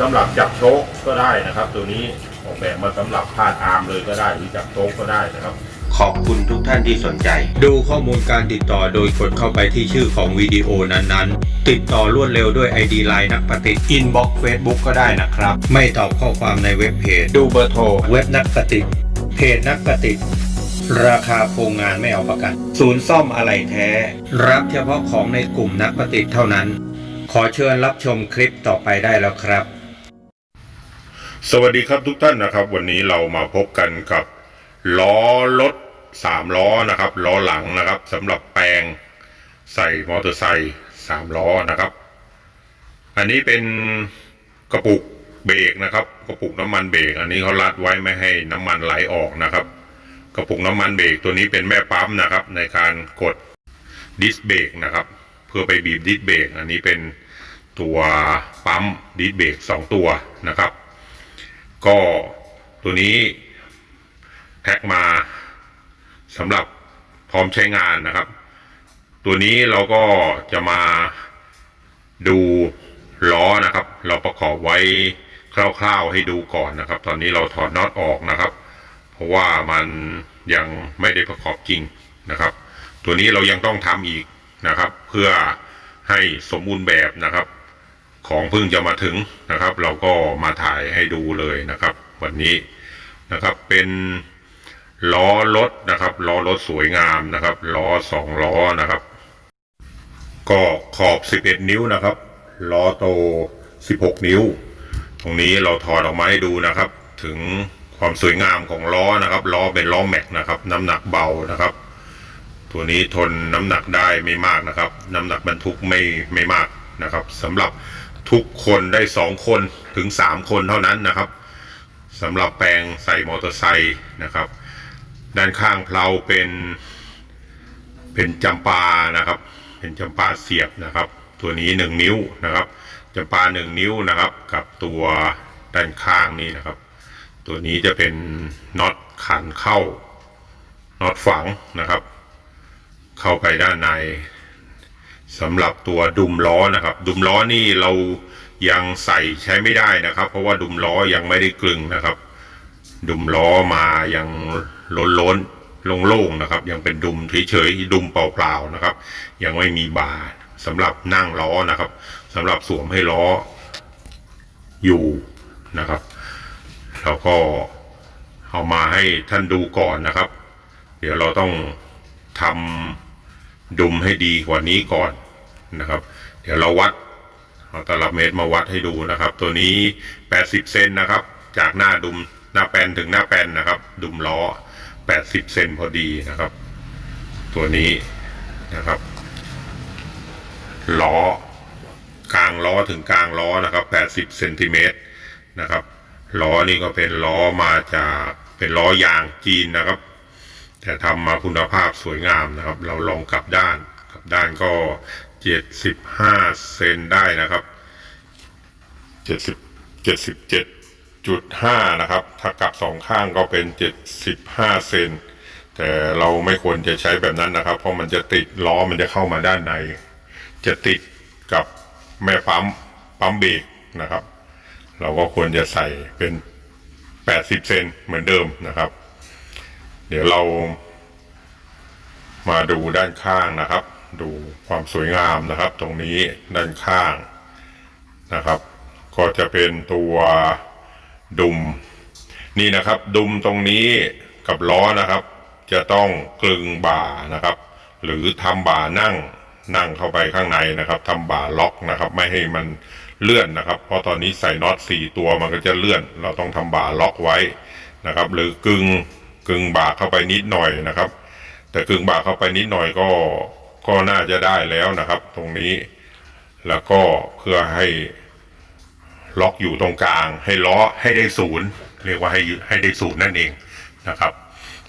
สำหรับจับโชคก็ได้นะครับ ตัวนี้ออกแบบมาสำหรับพาดอาร์มเลยก็ได้หรือจับโชคก็ได้นะครับ ขอบคุณทุกท่านที่สนใจ ดูข้อมูลการติดต่อโดยกดเข้าไปที่ชื่อของวิดีโอนั้นๆ ติดต่อรวดเร็วด้วย ID Line นักปฏิทินอินบ็อกเฟซบุ๊กก็ได้นะครับ ไม่ตอบข้อความในเว็บเพจ ดูเบอร์โทร เว็บนักปฏิทินเพจนักปฏิทินราคาโครงงานไม่เอาประกัน ศูนย์ซ่อมอะไหล่แท้ รับเฉพาะของในกลุ่มนักปฏิทินเท่านั้น ขอเชิญรับชมคลิปต่อไปได้แล้วครับ สวัสดีครับทุกท่านนะครับ วันนี้เรามาพบกันกับล้อรถสามล้อนะครับล้อหลังนะครับสำหรับแปลงใส่มอเตอร์ไซค์สามล้อนะครับ อันนี้เป็นกระปุกเบรกนะครับ กระปุกน้ำมันเบรกอันนี้เขารัดไว้ไม่ให้น้ำมันไหลออกนะครับ กระปุกน้ำมันเบรกตัวนี้เป็นแม่ปั๊มนะครับ ในการกดดิสเบรกนะครับ เพื่อไปบีบดิสเบรกอันนี้เป็นตัวปั๊มดิสเบรกสองตัวนะครับ ก็ตัวนี้แพ็คมาสำหรับพร้อมใช้งานนะครับ ตัวนี้เราก็จะมาดูล้อนะครับ เราประกอบไว้คร่าวๆให้ดูก่อนนะครับ ตอนนี้เราถอดน็อตออกนะครับ เพราะว่ามันยังไม่ได้ประกอบจริงนะครับ ตัวนี้เรายังต้องทำอีกนะครับ เพื่อให้สมบูรณ์แบบนะครับ ของเพิ่งจะมาถึงนะครับ เราก็มาถ่ายให้ดูเลยนะครับ วันนี้นะครับเป็นล้อรถนะครับล้อรถสวยงามนะครับล้อสองล้อนะครับ ก็ขอบ 11 นิ้วนะครับล้อโต 16 นิ้ว ตรงนี้เราถอดออกมาให้ดูนะครับ ถึงความสวยงามของล้อนะครับล้อเป็นล้อแม็กนะครับ น้ำหนักเบานะครับ ตัวนี้ทนน้ำหนักได้ไม่มากนะครับ น้ำหนักบรรทุกไม่ไม่มากนะครับสำหรับ ทุกคนได้สองคนถึงสามคนเท่านั้นนะครับสำหรับแปลงใส่มอเตอร์ไซค์นะครับ ด้านข้างเพลาเป็นเป็นจำปานะครับ เป็นจำปาเสียบนะครับ ตัวนี้หนึ่งนิ้วนะครับจำปาหนึ่งนิ้วนะครับ กับตัวด้านข้างนี้นะครับ ตัวนี้จะเป็นน็อตขันเข้าน็อตฝังนะครับ เข้าไปด้านใน สำหรับตัวดุมล้อนะครับ ดุมล้อนี่เรายังใส่ใช้ไม่ได้นะครับ เพราะว่าดุมล้อยังไม่ได้กลึงนะครับ ดุมล้อมายังล้นล้นๆโล่งๆนะครับ ยังเป็นดุมเฉยๆดุมเปล่าๆนะครับ ยังไม่มีบาร์สำหรับนั่งล้อนะครับสำหรับสวมให้ล้ออยู่นะครับเราก็เอามาให้ท่านดูก่อนนะครับ เดี๋ยวเราต้องทำ ดุมให้ดีกว่านี้ก่อนนะครับ เดี๋ยวเราวัดเอาตลับเมตรมาวัดให้ดูนะครับ ตัวนี้ 80 เซนนะครับ จากหน้าดุมหน้าแปนถึงหน้าแปนนะครับ ดุมล้อ 80 เซนพอดีนะครับ ตัวนี้นะครับล้อกลางล้อถึงกลางล้อนะครับ 80 เซนติเมตรนะครับล้อนี่ก็เป็นล้อมาจากเป็นล้อยางจีนนะครับ แต่ทำมาคุณภาพสวยงามนะครับ เราลองกลับด้านกลับด้านก็75เซนได้นะครับ70 77.5นะครับ ถ้ากลับสองข้างก็เป็น75เซนแต่เราไม่ควรจะใช้แบบนั้นนะครับ เพราะมันจะติดล้อมันจะเข้ามาด้านใน จะติดกับแม่ปั๊มปั๊มเบรกนะครับ เราก็ควรจะใส่เป็น 80 เซนเหมือนเดิมนะครับ เดี๋ยวเรามาดูด้านข้างนะครับ ดูความสวยงามนะครับ ตรงนี้ด้านข้างนะครับ ก็จะเป็นตัวดุมนี่นะครับ ดุมตรงนี้กับล้อนะครับ จะต้องกลึงบ่านะครับ หรือทำบ่านั่งนั่งเข้าไปข้างในนะครับทำบ่าล็อกนะครับ ไม่ให้มันเลื่อนนะครับ เพราะตอนนี้ใส่น็อตสี่ตัวมันก็จะเลื่อน เราต้องทำบ่าล็อกไว้นะครับ หรือกึง กึ่งบ่าเข้าไปนิดหน่อยนะครับ แต่กึ่งบ่าเข้าไปนิดหน่อยก็ก็น่าจะได้แล้วนะครับ ตรงนี้ แล้วก็เพื่อให้ล็อกอยู่ตรงกลาง ให้ล้อให้ได้ศูนย์เรียกว่าให้ให้ได้ศูนย์นั่นเองนะครับ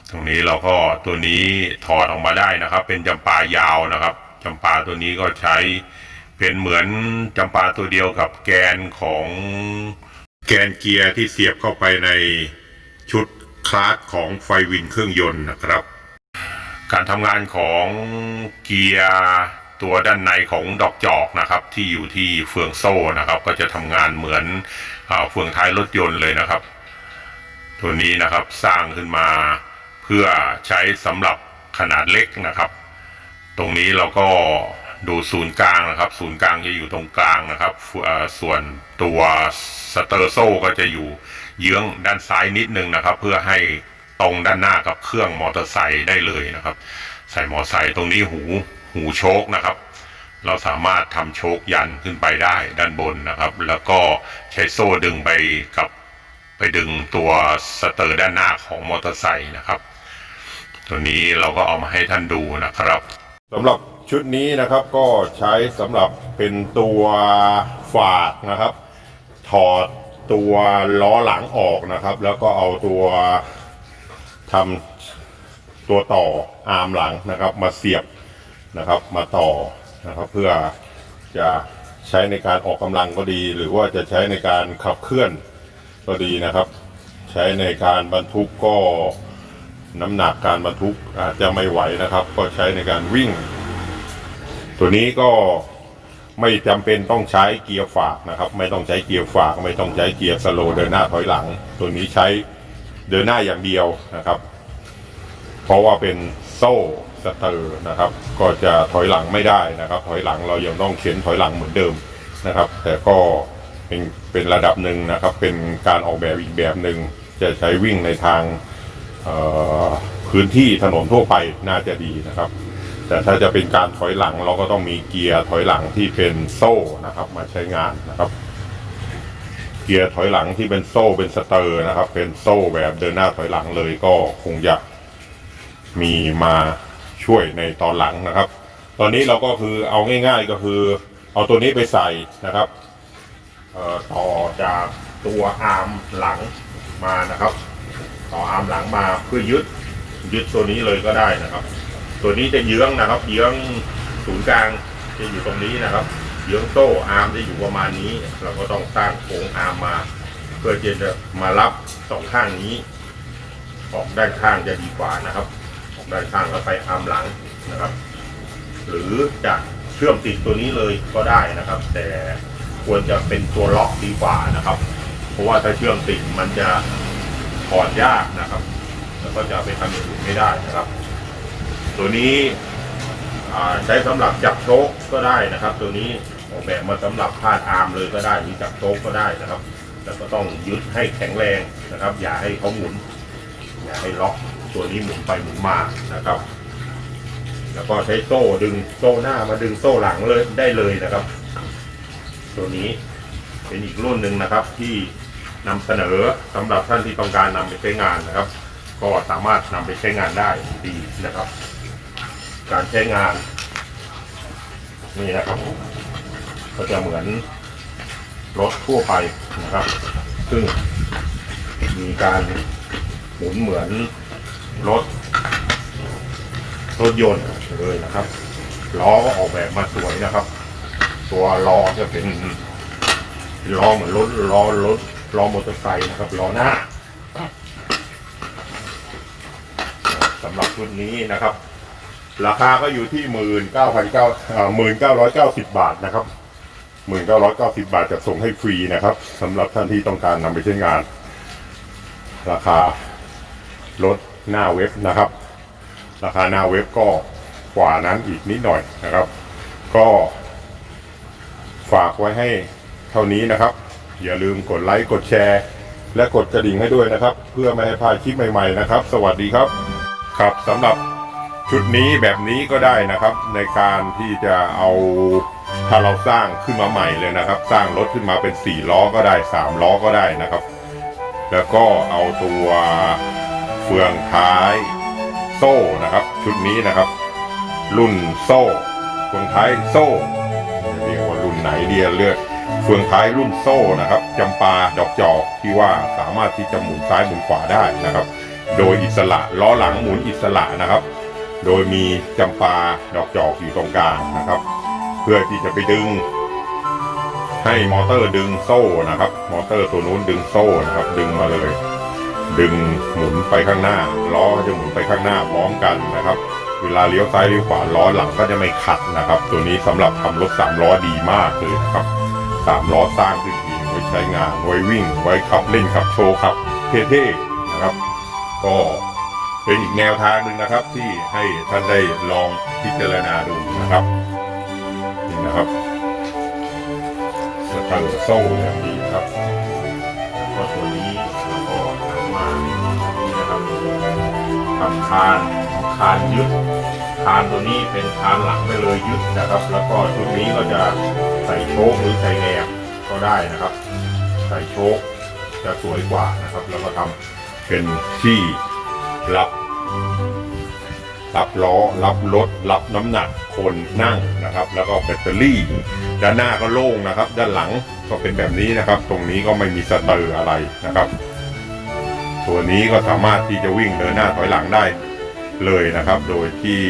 ตรงนี้เราก็ตัวนี้ถอดออกมาได้นะครับ เป็นจำปายาวนะครับจำปาตัวนี้ก็ใช้เป็นเหมือนจำปาตัวเดียวกับแกนของแกนเกียร์ที่เสียบเข้าไปในชุด คลาสของไฟวินเครื่องยนต์นะครับ การทำงานของเกียร์ตัวด้านในของดอกจอกนะครับ ที่อยู่ที่เฟืองโซ่นะครับ ก็จะทำงานเหมือนเฟืองท้ายรถยนต์เลยนะครับ ตัวนี้นะครับสร้างขึ้นมาเพื่อใช้สำหรับขนาดเล็กนะครับ ตรงนี้เราก็ดูศูนย์กลางนะครับ ศูนย์กลางจะอยู่ตรงกลางนะครับ ส่วนตัวสเตอร์โซ่ก็จะอยู่ เยื้องด้านซ้ายนิดนึงนะครับ เพื่อให้ตรงด้านหน้ากับเครื่องมอเตอร์ไซค์ได้เลยนะครับ ใส่มอเตอร์ไซค์ตรงนี้หูหูโชคนะครับ เราสามารถทำโชคยันขึ้นไปได้ด้านบนนะครับ แล้วก็ใช้โซ่ดึงไปกับไปดึงตัวสเตอร์ด้านหน้าของมอเตอร์ไซค์นะครับตัวนี้เราก็เอามาให้ท่านดูนะครับสำหรับชุดนี้นะครับก็ใช้สำหรับเป็นตัวฝากนะครับ ถอด ตัวล้อหลังออกนะครับ แล้วก็เอาตัวทำตัวต่ออาร์มหลังนะครับ มาเสียบนะครับมาต่อนะครับ เพื่อจะใช้ในการออกกำลังก็ดี หรือว่าจะใช้ในการขับเคลื่อนก็ดีนะครับ ใช้ในการบรรทุกก็น้ำหนักการบรรทุกอาจจะไม่ไหวนะครับ ก็ใช้ในการวิ่ง ตัวนี้ก็ ไม่จำเป็นต้องใช้เกียร์ฝากนะครับ ไม่ต้องใช้เกียร์ฝาก ไม่ต้องใช้เกียร์สโลเดินหน้าถอยหลัง ตัวนี้ใช้เดินหน้าอย่างเดียวนะครับ เพราะว่าเป็นโซ่สเตอร์นะครับ ก็จะถอยหลังไม่ได้นะครับ ถอยหลังเรายังต้องเข็นถอยหลังเหมือนเดิมนะครับ แต่ก็เป็นเป็นระดับหนึ่งนะครับ เป็นการออกแบบอีกแบบหนึ่งจะใช้วิ่งในทางพื้นที่ถนนทั่วไปน่าจะดีนะครับ แต่ถ้าจะเป็นการถอยหลังเราก็ต้องมีเกียร์ถอยหลังที่เป็นโซ่นะครับ มาใช้งานนะครับ เกียร์ถอยหลังที่เป็นโซ่เป็นสเตอร์นะครับ เป็นโซ่แบบเดินหน้าถอยหลังเลยก็คงจะมีมาช่วยในตอนหลังนะครับ ตอนนี้เราก็คือเอาง่ายๆก็คือ เอาตัวนี้ไปใส่นะครับต่อจากตัวอาร์มหลังมานะครับ ต่ออาร์มหลังมาเพื่อยึดยึดตัวนี้เลยก็ได้นะครับ ตัวนี้จะเยื้องนะครับ เยื้องศูนย์กลางจะอยู่ตรงนี้นะครับ เยื้องโซ่อาร์มจะอยู่ประมาณนี้ เราก็ต้องสร้างโครงอาร์มมา เพื่อที่จะมารับสองข้างนี้ ออกด้านข้างจะดีกว่านะครับ ออกด้านข้างแล้วไปอาร์มหลังนะครับ หรือจะเชื่อมติดตัวนี้เลยก็ได้นะครับ แต่ควรจะเป็นตัวล็อกดีกว่านะครับ เพราะว่าถ้าเชื่อมติดมันจะถอดยากนะครับ แล้วก็จะไปทำอย่างอื่นไม่ได้นะครับ ตัวนี้ใช้สำหรับจับโชคก็ได้นะครับ ตัวนี้ออกแบบมาสำหรับพาดอาร์มเลยก็ได้หรือจับโชคก็ได้นะครับแต่ก็ต้องยึดให้แข็งแรงนะครับ อย่าให้เขาหมุน อย่าให้ล็อกตัวนี้หมุนไปหมุนมานะครับ แล้วก็ใช้โซ่ดึงโซ่หน้ามาดึงโซ่หลังเลยได้เลยนะครับ ตัวนี้เป็นอีกรุ่นหนึ่งนะครับที่นำเสนอสำหรับท่านที่ต้องการนำไปใช้งานนะครับ ก็สามารถนำไปใช้งานได้ดีนะครับ การใช้งาน นี่นะครับ ก็จะเหมือนรถทั่วไปนะครับ ซึ่งมีการหมุนเหมือนรถรถยนต์เลยนะครับล้อก็ออกแบบมาสวยนะครับ ตัวล้อจะเป็นล้อเหมือนรถล้อรถล้อมอเตอร์ไซค์นะครับล้อหน้าสำหรับชุดนี้นะครับ ราคาก็อยู่ที่หมื่นเก้าพันเก้าหมื่นเก้าร้อยเก้าสิบบาทนะครับหมื่นเก้าร้อยเก้าสิบบาทจะส่งให้ฟรีนะครับสำหรับท่านที่ต้องการนำไปใช้งาน ราคาลดหน้าเว็บนะครับ ราคาหน้าเว็บก็กว่านั้นอีกนิดหน่อยนะครับ ก็ฝากไว้ให้เท่านี้นะครับ อย่าลืมกดไลค์กดแชร์ และกดกระดิ่งให้ด้วยนะครับ เพื่อไม่ให้พลาดคลิปใหม่ๆนะครับ สวัสดีครับ ครับสำหรับ ชุดนี้แบบนี้ก็ได้นะครับ ในการที่จะเอาถ้าเราสร้างขึ้นมาใหม่เลยนะครับ สร้างรถขึ้นมาเป็น4ล้อก็ได้3ล้อก็ได้นะครับ แล้วก็เอาตัวเฟืองท้ายโซ่นะครับ ชุดนี้นะครับ รุ่นโซ่เฟืองท้ายโซ่จะเรียกว่ารุ่นไหนเดียเลือกเฟืองท้ายรุ่นโซ่นะครับจำปาดอกจอกที่ว่าสามารถที่จะหมุนซ้ายหมุนขวาได้นะครับ โดยอิสระล้อหลังหมุนอิสระนะครับ โดยมีจำปาดอกจอกอยู่ตรงกลางนะครับ เพื่อที่จะไปดึง ให้มอเตอร์ดึงโซ่นะครับ มอเตอร์ตัวนู้นดึงโซ่นะครับ ดึงมาเลย ดึงหมุนไปข้างหน้า ล้อจะหมุนไปข้างหน้าพร้อมกันนะครับ เวลาเลี้ยวซ้ายเลี้ยวขวาล้อหลังก็จะไม่ขัดนะครับ ตัวนี้สำหรับทำรถสามล้อดีมากเลยนะครับสามล้อสร้างขึ้นเองไว้ใช้งานไว้วิ่ง ไว้ขับเล่นขับโชว์ขับเท่ๆนะครับ ก็ เป็นอีกแนวทางหนึ่งนะครับ ที่ให้ท่านได้ลองพิจารณาดูนะครับนี่นะครับสตอร์โซ่อย่างดีนะครับแล้วก็ตัวนี้แล้วก็ทำมานี่นะครับทำคานคานยึดคานตัวนี้เป็นคานหลังไปเลยยึดนะครับ แล้วก็ชุดนี้ก็จะใส่โชคหรือใส่แหนบก็ได้นะครับ ใส่โชคจะสวยกว่านะครับ แล้วก็ทำเป็นที่ รับรับล้อรับรถรับน้ำหนักคนนั่งนะครับ แล้วก็แบตเตอรี่ ด้านหน้าก็โล่งนะครับ ด้านหลังก็เป็นแบบนี้นะครับ ตรงนี้ก็ไม่มีสเตอร์อะไรนะครับ ตัวนี้ก็สามารถที่จะวิ่งเดินหน้าถอยหลังได้เลยนะครับ โดยที่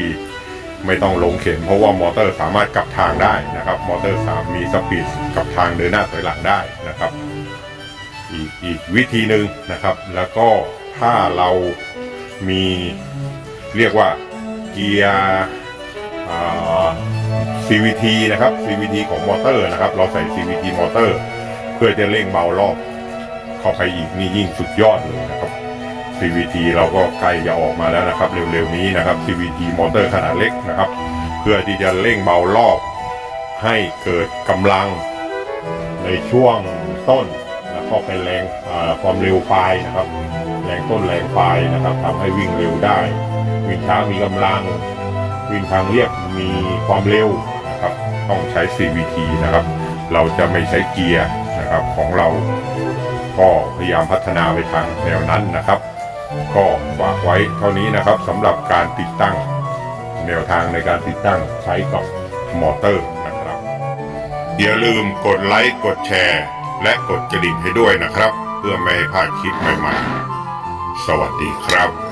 ไม่ต้องลงเข็มเพราะว่ามอเตอร์สามารถกลับทางได้นะครับ มอเตอร์สามมีสปีดกลับทางเดินหน้าถอยหลังได้นะครับ อีกอีกวิธีหนึ่งนะครับ แล้วก็ถ้าเรา มีเรียกว่าเกียร์ CVT นะครับ CVT ของมอเตอร์นะครับ เราใส่ CVT มอเตอร์ เพื่อจะเร่งเบารอบ เข้าไปอีกนี่ยิ่งสุดยอดเลยนะครับ CVT เราก็ใกล้จะออกมาแล้วนะครับ เร็วๆนี้นะครับ CVT มอเตอร์ขนาดเล็กนะครับ เพื่อที่จะเร่งเบารอบ ให้เกิดกำลังในช่วงต้นแล้วก็เป็นแรงความเร็วปลายนะครับ แรงต้นแรงปลายนะครับทำให้วิ่งเร็วได้ วิ่งช้ามีกำลัง วิ่งทางเรียบมีความเร็วนะครับต้องใช้ CVT นะครับ เราจะไม่ใช้เกียร์นะครับของเรา ก็พยายามพัฒนาไปทางแนวนั้นนะครับ ก็ฝากไว้เท่านี้นะครับสำหรับการติดตั้งแนวทางในการติดตั้งใช้กับมอเตอร์นะครับ อย่าลืมกดไลค์กดแชร์ และกดกระดิ่งให้ด้วยนะครับ เพื่อไม่ให้พลาดคลิปใหม่ๆ สวัสดีครับ